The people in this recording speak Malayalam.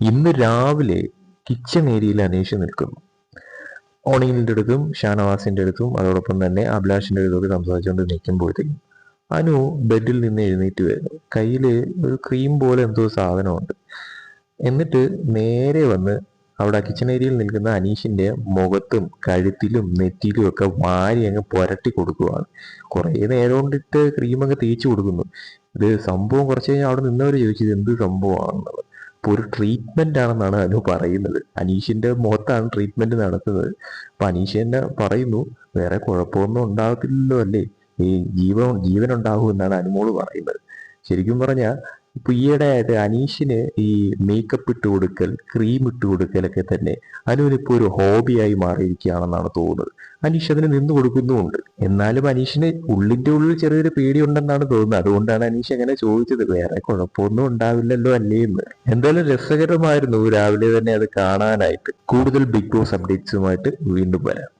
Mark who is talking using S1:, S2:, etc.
S1: ഇന്ന് രാവിലെ കിച്ചൺ ഏരിയയിൽ അനീഷ് നിൽക്കുന്നു. ഓണിങ്ങിന്റെ അടുത്തും ഷാനവാസിന്റെ അടുത്തും അതോടൊപ്പം തന്നെ അഭിലാഷിന്റെ അടുത്തൊക്കെ സംസാരിച്ചുകൊണ്ട് നിൽക്കുമ്പോഴത്തേക്കും അനു ബെഡിൽ നിന്ന് എഴുന്നേറ്റ് വരുന്നു. കയ്യിൽ ഒരു ക്രീം പോലെ എന്തോ സാധനമുണ്ട്. എന്നിട്ട് നേരെ വന്ന് അവിടെ കിച്ചൺ ഏരിയയിൽ നിൽക്കുന്ന അനീഷിന്റെ മുഖത്തും കഴുത്തിലും നെറ്റിയിലും ഒക്കെ വാരി അങ്ങ് പുരട്ടി കൊടുക്കുവാണ്. കുറേ നേരം കൊണ്ടിട്ട് ക്രീം അങ്ങ് തേച്ച് കൊടുക്കുന്നു. ഇത് സംഭവം കുറച്ച് കഴിഞ്ഞാൽ അവിടെ നിന്നവർ ചോദിച്ചത് എന്ത് സംഭവമാണെന്നുള്ളത് ഇപ്പോൾ ഒരു ട്രീറ്റ്മെന്റ് ആണെന്നാണ് അനു പറയുന്നത്. അനീഷിന്റെ മുഖത്താണ് ട്രീറ്റ്മെന്റ് നടത്തുന്നത് അപ്പൊ അനീഷ് തന്നെ പറയുന്നു വേറെ കുഴപ്പമൊന്നും ഉണ്ടാകത്തില്ലല്ലോ അല്ലേ? ഈ ജീവൻ ജീവൻ ഉണ്ടാകും എന്നാണ് അനുമോൾ പറയുന്നത്. ശരിക്കും പറഞ്ഞാൽ ഇപ്പൊ ഈയിടെ ആയിട്ട് അനീഷിന് ഈ മേക്കപ്പ് ഇട്ട് കൊടുക്കൽ ക്രീം ഇട്ട് കൊടുക്കലൊക്കെ തന്നെ അനുവിനിപ്പോ ഒരു ഹോബിയായി മാറിയിരിക്കുകയാണെന്നാണ് തോന്നുന്നത്. അനീഷ് അതിന് നിന്ന് കൊടുക്കുന്നുമുണ്ട്. എന്നാലും അനീഷിന് ഉള്ളിന്റെ ഉള്ളിൽ ചെറിയൊരു പേടി ഉണ്ടെന്നാണ് തോന്നുന്നത്. അതുകൊണ്ടാണ് അനീഷ് അങ്ങനെ ചോദിച്ചത്. വേറെ കുഴപ്പമൊന്നും ഉണ്ടാവില്ലല്ലോ അല്ലേ എന്ന്. എന്തായാലും രസകരമായിരുന്നു രാവിലെ തന്നെ അത് കാണാനായിട്ട്. കൂടുതൽ ബിഗ് ബോസ് അപ്ഡേറ്റ്സുമായിട്ട് വീണ്ടും വരാം.